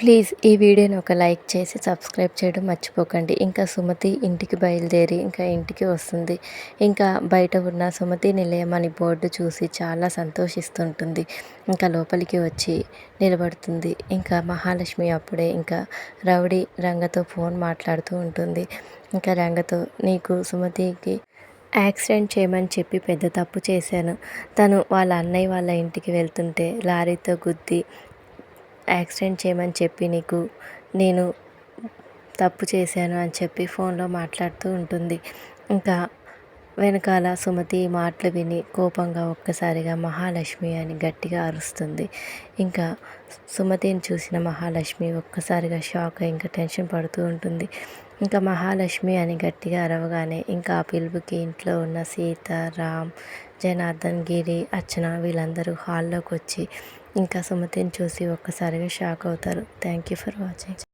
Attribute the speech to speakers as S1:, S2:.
S1: Please ఈ వీడియోని ఒక లైక్ చేసి సబ్స్క్రైబ్ చేయడం మర్చిపోకండి. ఇంకా సుమతి ఇంటికి బయలుదేరి ఇంకా ఇంటికి వస్తుంది. ఇంకా బయట ఉన్న సుమతి నిలయం అని బోర్డు చూసి చాలా సంతోషిస్తుంటుంది. ఇంకా లోపలికి వచ్చి నిలబడుతుంది. ఇంకా మహాలక్ష్మి అప్పుడే ఇంకా రౌడీ రంగతో ఫోన్ మాట్లాడుతూ ఉంటుంది. ఇంకా రంగతో నీకు సుమతికి యాక్సిడెంట్ చేయమని చెప్పి పెద్ద తప్పు చేశాను. తను వాళ్ళ అన్నయ్య వాళ్ళ ఇంటికి వెళ్తుంటే లారీతో గుద్ది యాక్సిడెంట్ చేయమని చెప్పి నీకు నేను తప్పు చేశాను అని చెప్పి ఫోన్లో మాట్లాడుతూ ఉంటుంది. ఇంకా వెనకాల సుమతి మాటలు విని కోపంగా ఒక్కసారిగా మహాలక్ష్మి అని గట్టిగా అరుస్తుంది. ఇంకా సుమతిని చూసిన మహాలక్ష్మి ఒక్కసారిగా షాక్ అయి ఇంకా టెన్షన్ పడుతూ ఉంటుంది. ఇంకా మహాలక్ష్మి అని గట్టిగా అరవగానే ఇంకా ఆ పిలుపుకి ఇంట్లో ఉన్న సీత రామ్ జనార్దన్ గిరి అర్చన వీళ్ళందరూ హాల్లోకి వచ్చి ఇంకా సుమతిని చూసి ఒక్కసారిగా షాక్ అవుతారు. Thank you for watching.